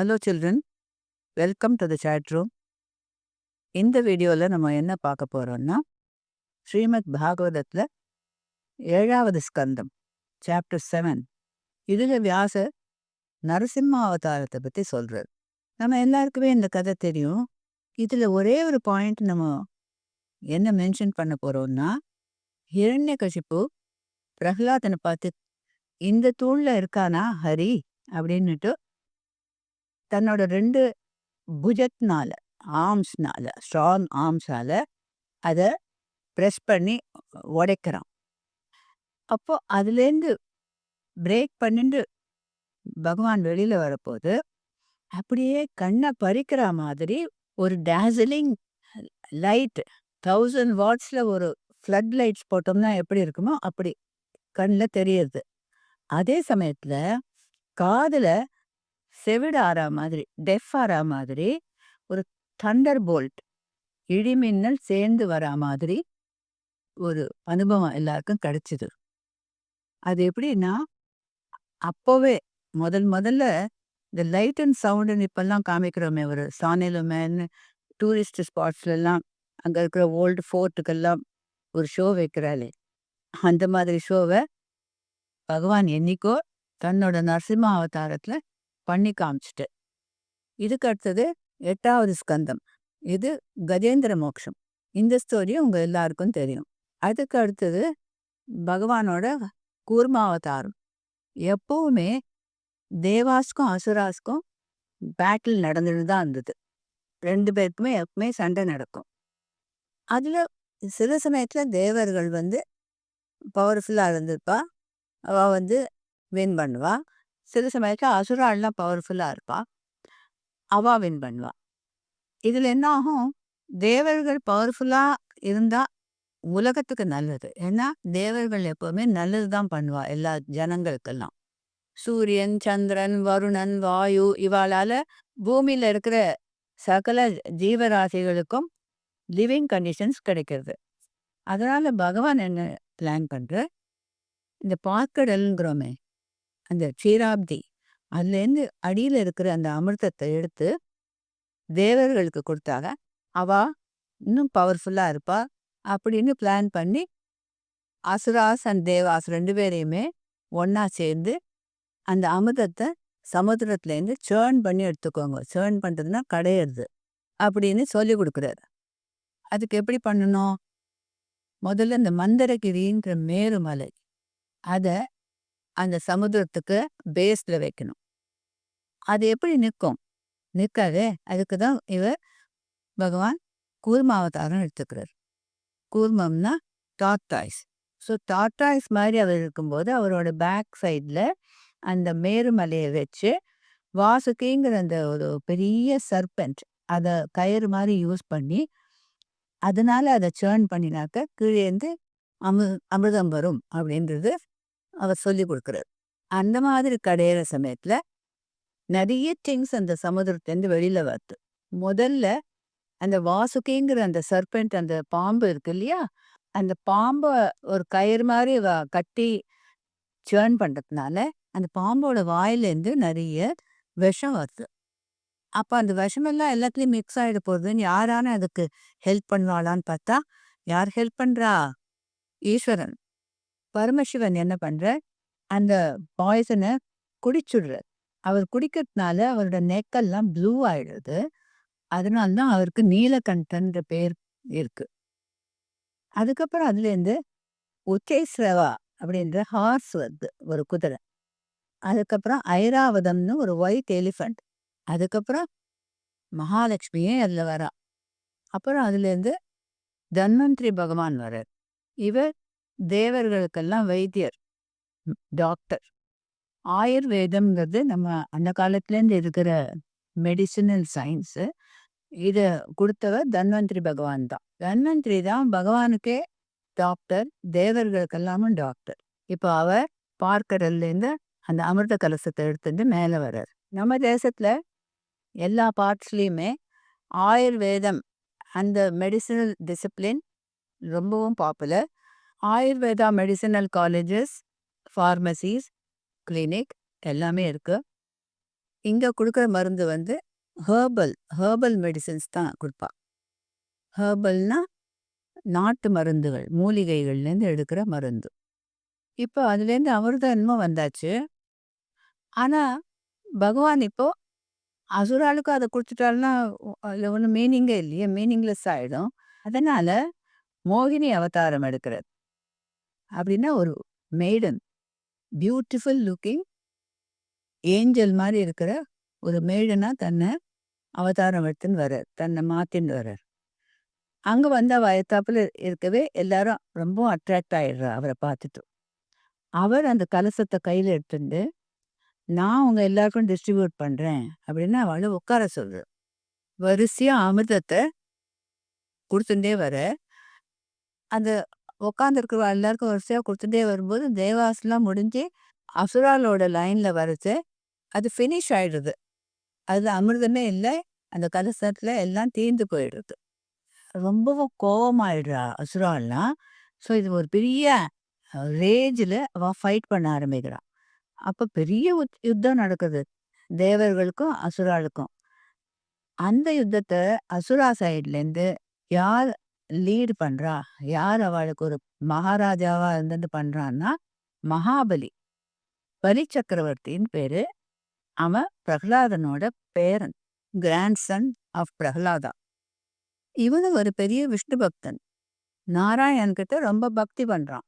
Hello children welcome to the chat room இந்த வீடியோவில் நம்ம என்ன பார்க்க போகிறோம்னா ஸ்ரீமத் பாகவதத்தில் ஏழாவது ஸ்கந்தம் சாப்டர் செவன் இதில் வியாச நரசிம்ம அவதாரத்தை பற்றி சொல்கிறார் நம்ம எல்லாருக்குமே இந்த கதை தெரியும். இதில் ஒரே ஒரு பாயிண்ட் நம்ம என்ன மென்ஷன் பண்ண போகிறோம்னா ஹிரண்யகசிப்பு பிரகலாதனை பார்த்து இந்த தூணில் இருக்கானா ஹரி? அப்படின்னுட்டு தன்னோட ரெண்டு புஜத்னால ஆர்ம்ஸ்னால ஸ்ட்ராங் ஆர்ம்ஸால அதை ப்ரெஸ் பண்ணி உடைக்கிறான். அப்போ அதுலேருந்து பிரேக் பண்ணிட்டு பகவான் வெளியில் வரப்போது அப்படியே கண்ணை பறிக்கிற மாதிரி ஒரு டேசலிங் லைட் தௌசண்ட் வாட்ஸில் ஒரு ஃப்ளட் லைட்ஸ் போட்டோம்னா எப்படி இருக்குமோ அப்படி கண்ணில் தெரியுது. அதே சமயத்தில் காதில் செவிடு ஆறா மாதிரி டெஃப் ஆறா மாதிரி ஒரு தண்டர் போல்ட் இடிமின்னல் சேர்ந்து வரா மாதிரி ஒரு அனுபவம் எல்லாருக்கும் கிடைச்சிது. அது எப்படின்னா அப்போவே முதல் முதல்ல இந்த லைட் அண்ட் சவுண்டுன்னு இப்பெல்லாம் காமிக்கிறோமே ஒரு சானிலுமேன்னு டூரிஸ்ட் ஸ்பாட்ஸ்லாம் அங்கே இருக்கிற ஓல்டு ஃபோர்ட்டுக்கெல்லாம் ஒரு ஷோ வைக்கிறாளே. அந்த மாதிரி ஷோவை பகவான் என்னைக்கோ தன்னோட நரசிம்ம அவதாரத்தில் பண்ணி காமிச்சிட்டு. இதுக்கு அடுத்தது எட்டாவது ஸ்கந்தம். இது கஜேந்திர மோக்ஷம். இந்த ஸ்டோரி உங்க எல்லாருக்கும் தெரியும். அதுக்கு அடுத்தது பகவானோட கூர்மாவதாரம். எப்பவுமே தேவாஸ்க்கும் அசுராஸ்க்கும் பேட்டில் நடந்துட்டு தான் இருந்தது. ரெண்டு பேருக்குமே எப்பவுமே சண்டை நடக்கும். அதுல சில சமயத்துல தேவர்கள் வந்து பவர்ஃபுல்லாக இருந்திருப்பா. அவ வந்து வின் பண்ணுவா. சில சமயத்தில் அசுராள்லாம் பவர்ஃபுல்லாக இருப்பா. அவா வின் பண்ணுவா. இதில் என்ன ஆகும்? தேவர்கள் பவர்ஃபுல்லாக இருந்தால் உலகத்துக்கு நல்லது. ஏன்னா தேவர்கள் எப்போவுமே நல்லது தான் பண்ணுவா எல்லா ஜனங்களுக்கெல்லாம். சூரியன் சந்திரன் வருணன் வாயு இவாளால் பூமியில் இருக்கிற சகல ஜீவராசிகளுக்கும் லிவிங் கண்டிஷன்ஸ் கிடைக்கிறது. அதனால் பகவான் என்ன பிளான் பண்ணுற இந்த பாக்கடல்ங்கிறோமே அந்த க்ஷீராப்தி அதுலேருந்து அடியில் இருக்கிற அந்த அமிர்தத்தை எடுத்து தேவர்களுக்கு கொடுத்தாங்க. அவா இன்னும் பவர்ஃபுல்லாக இருப்பா அப்படின்னு பிளான் பண்ணி அசுராஸ் அண்ட் தேவாஸ் ரெண்டு பேரையுமே ஒன்றா சேர்ந்து அந்த அமிர்தத்தை சமுத்திரத்துலேருந்து சேர்ன் பண்ணி எடுத்துக்கோங்க. சேர்ன் பண்ணுறதுனா கடையிறது அப்படின்னு சொல்லி கொடுக்குறாரு. அதுக்கு எப்படி பண்ணணும்? முதல்ல இந்த மந்தரகிரின்ற மேருமலை அதை அந்த சமுத்திரத்துக்கு பேஸ்ல வைக்கணும். அது எப்படி நிற்கும்? நிற்காது. அதுக்கு தான் இவர் பகவான் கூர்மாவதாரம் எடுத்துக்கிறார். கூர்மம்னா டாட்டாய்ஸ் ஸோ டாட்டாய்ஸ் மாதிரி அவர் இருக்கும்போது அவரோட பேக் சைடில் அந்த மேருமலையை வச்சு வாசுகிங்கிற அந்த ஒரு பெரிய சர்பெண்ட் அதை கயிறு மாதிரி யூஸ் பண்ணி அதனால அதை சேர்ன் பண்ணினாக்க கீழேருந்து அமு அமிர்தம் வரும் அப்படின்றது அவர் சொல்லி கொடுக்குறாரு. அந்த மாதிரி கடையிற சமயத்துல நிறைய திங்ஸ் அந்த சமுதிரத்துலேருந்து வெளியில வருது. முதல்ல அந்த வாசுகிங்கிற அந்த சர்பெண்ட் அந்த பாம்பு இருக்கு இல்லையா? அந்த பாம்பை ஒரு கயிறு மாதிரி வ கட்டி சேர்ன் பண்ணுறதுனால அந்த பாம்போட வாயிலேருந்து நிறைய விஷம் வருது. அப்போ அந்த விஷமெல்லாம் எல்லாத்துலேயும் மிக்ஸ் ஆகிட போகுதுன்னு யாரான அதுக்கு ஹெல்ப் பண்ணுவாளான்னு பார்த்தா யார் ஹெல்ப் பண்ணுறா ஈஸ்வரன். பரமசிவன் என்ன பண்ற அந்த பாய்சனை குடிச்சுடுறார். அவர் குடிக்கிறதுனால அவரோட நெக்கெல்லாம் ப்ளூ ஆயிடுது. அதனால தான் அவருக்கு நீலகண்டன்ற பேர் இருக்கு. அதுக்கப்புறம் அதுலேருந்து உச்சேஸ்ரவா அப்படின்ற ஹார்ஸ் வருது ஒரு குதிரை. அதுக்கப்புறம் ஐராவதம்னு ஒரு ஒயிட் எலிஃபண்ட் அதுக்கப்புறம் மகாலட்சுமியே அதில் வரா. அப்புறம் அதுலேருந்து தன்வந்திரி பகவான் வர்றார். இவர் தேவர்களுக்கெல்லாம் வைத்தியர் டாக்டர். ஆயுர்வேதம்ங்கிறது நம்ம அந்த காலத்துலேருந்து இருக்கிற மெடிசினல் சயின்ஸு. இதை கொடுத்தவர் தன்வந்திரி பகவான் தான். தன்வந்திரி தான் பகவானுக்கே டாக்டர் தேவர்களுக்கெல்லாமும் டாக்டர். இப்போ அவர் பார்க்கறதுலேருந்து அந்த அமிர்த கலசத்தை எடுத்துட்டு மேலே வர்றார். நம்ம தேசத்தில் எல்லா பார்ட்ஸ்லேயுமே ஆயுர்வேதம் அந்த மெடிசினல் டிசிப்ளின் ரொம்பவும் popular. Ayurveda medicinal colleges pharmacies clinic எல்லாமே இருக்கு. இங்கே கொடுக்குற மருந்து வந்து ஹேர்பல் ஹேர்பல் மெடிசின்ஸ் தான் கொடுப்பா. ஹேர்பல்னால் நாட்டு மருந்துகள் மூலிகைகள்லேருந்து எடுக்கிற மருந்து. இப்போ அதுலேருந்து அமிர்தன்மம் வந்தாச்சு. ஆனால் பகவான் இப்போ அசுராளுக்கும் அதை கொடுத்துட்டாருன்னா அதில் ஒன்றும் மீனிங்கே இல்லையே மீனிங்லெஸ் ஆகிடும் அதனால் மோகினி அவதாரம் எடுக்கிறது. அப்படின்னா ஒரு மெய்டன் பியூட்டிஃபுல் லுக்கிங் ஏஞ்சல் மாதிரி இருக்கிற ஒரு மெய்டனாக தன்னை அவதாரம் எடுத்துன்னு வர்றார். தன்னை மாற்றின்னு வர்றார். அங்கே வந்தால் வயத்தாப்பில் இருக்கவே எல்லாரும் ரொம்ப அட்ராக்ட் ஆயிடுறா அவரை பார்த்துட்டு. அவர் அந்த கலசத்தை கையில் எடுத்துட்டு நான் உங்கள் எல்லாருக்கும் டிஸ்ட்ரிபியூட் பண்றேன் அப்படின்னு அவளை உட்கார சொல்ற வரிசையா அமிர்தத்தை கொடுத்துட்டே வர அந்த உட்காந்துருக்கிற எல்லாருக்கும் வரிசையாக கொடுத்துட்டே வரும்போது தேவாசெல்லாம் முடிஞ்சு அசுராலோட லைனில் வரச்சு அது ஃபினிஷ் ஆயிடுது. அது அமிர்தமே இல்லை அந்த கலசத்தில் எல்லாம் தீர்ந்து போயிடுது. ரொம்பவும் கோபமாயிடுறா அசுரால்லாம் ஸோ இது ஒரு பெரிய ரேஜில் அவள் ஃபைட் பண்ண ஆரம்பிக்கிறான் அப்போ பெரிய யுத்தம் நடக்குது தேவர்களுக்கும் அசுராளுக்கும். அந்த யுத்தத்தை அசுரா சைட்லேருந்து யார் லீடு பண்றா? யார் அவளுக்கு ஒரு மகாராஜாவா இருந்துட்டு பண்றான்னா மகாபலி. பலி சக்கரவர்த்தின்னு பேரு. அவன் பிரகலாதனோட பேரன் கிராண்ட் சன் ஆஃப் பிரகலாதா. இவனு ஒரு பெரிய விஷ்ணு பக்தன். நாராயண்கிட்ட ரொம்ப பக்தி பண்றான்.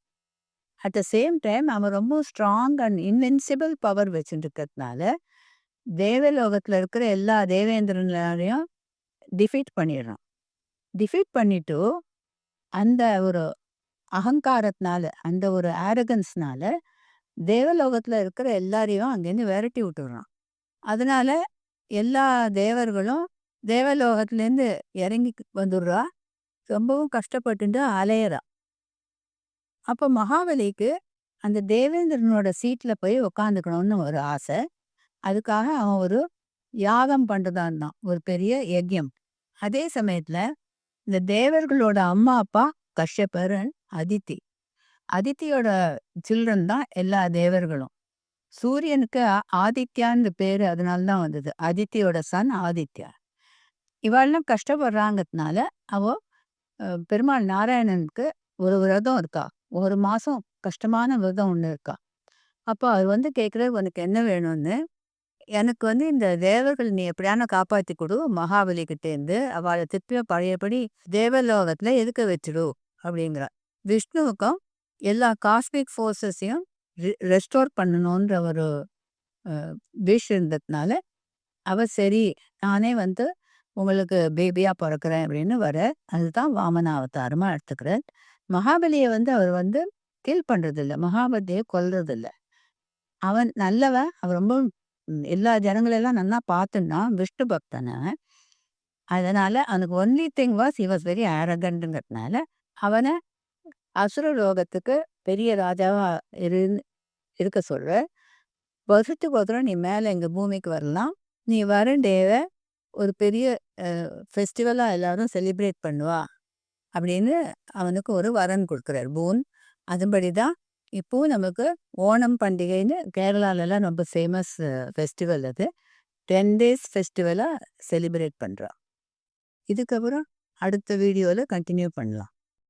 அட் த சேம் டைம் அவன் ரொம்ப ஸ்ட்ராங் அண்ட் இன்வென்சிபிள் பவர் வச்சுட்டு இருக்கிறதுனால தேவலோகத்துல இருக்கிற எல்லா தேவேந்திரனாலையும் டிஃபீட் பண்ணிடுறான். டிஃபீட் பண்ணிட்டு அந்த ஒரு அகங்காரத்தினால அந்த ஒரு ஆரகன்ஸ்னால தேவலோகத்தில் இருக்கிற எல்லாரையும் அங்கேருந்து விரட்டி விட்டுடுறான். அதனால எல்லா தேவர்களும் தேவலோகத்துலேருந்து இறங்கி வந்துடுறா. ரொம்பவும் கஷ்டப்பட்டு அலையிறா. அப்போ மகாபலிக்கு அந்த தேவேந்திரனோட சீட்ல போய் உக்காந்துக்கணும்னு ஒரு ஆசை. அதுக்காக அவன் ஒரு யாகம் பண்ணுறதா இருந்தான். ஒரு பெரிய யஜ்யம். அதே சமயத்துல இந்த தேவர்களோட அம்மா அப்பா கஷ்யபரன் அதித்தி. அதித்தியோட சில்ட்ரன் தான் எல்லா தேவர்களும். சூரியனுக்கு ஆதித்யான்னு பேரு அதனால தான் வந்தது. அதித்தியோட சன் ஆதித்யா. இவாள்லாம் கஷ்டப்படுறாங்கிறதுனால அவ பெருமாள் நாராயணனுக்கு ஒரு விரதம் இருக்கா. ஒரு மாசம் கஷ்டமான விரதம் ஒன்று இருக்கா. அப்போ அவர் வந்து கேட்குறாரு, "உனக்கு என்ன வேணும்னு?" "எனக்கு வந்து இந்த தேவர்கள் நீ எப்படியான காப்பாத்தி கொடு மகாபலி கிட்டேருந்து. அவளை திருப்பியும் பழையபடி தேவலோகத்துல எதுக்க வச்சுடு." அப்படிங்கிறார். விஷ்ணுவுக்கும் எல்லா காஸ்மிக் ஃபோர்ஸஸையும் ரெஸ்டோர் பண்ணணுன்ற ஒரு விஷ் இருந்ததுனால, அவ சரி நானே வந்து உங்களுக்கு பேபியாக பிறக்கிறேன் அப்படின்னு வர அதுதான் வாமன அவதாரமாக எடுத்துக்கிறார். மகாபலியை வந்து அவர் வந்து கில் பண்ணுறதில்ல மகாபலியை கொல்றதில்ல. அவன் நல்லவன். அவன் ரொம்ப எல்லா ஜனங்களெல்லாம் நல்லா பார்த்துன்னா விஷ்ணு பக்தனை அதனால அவனுக்கு only thing was he was very அரகண்ட்ங்கிறதுனால அவனை அசுர லோகத்துக்கு பெரிய ராஜாவா இரு இருக்க சொல்ற. வருஷத்துக்கு ஒரு நீ மேலே எங்கள் பூமிக்கு வரலாம். நீ வர டேவை ஒரு பெரிய ஃபெஸ்டிவலாக எல்லாரும் செலிப்ரேட் பண்ணுவா. அப்படின்னு அவனுக்கு ஒரு வரன் கொடுக்குறார் பூன் அதுபடி தான் இப்போ நமக்கு ஓணம் பண்டிகைன்னு கேரளாலலாம் ரொம்ப ஃபேமஸ் ஃபெஸ்டிவல் அது. டென் டேஸ் ஃபெஸ்டிவலாக செலிப்ரேட் பண்ணுறோம் இதுக்கப்புறம் அடுத்த வீடியோவில் கண்டினியூ பண்ணலாம்.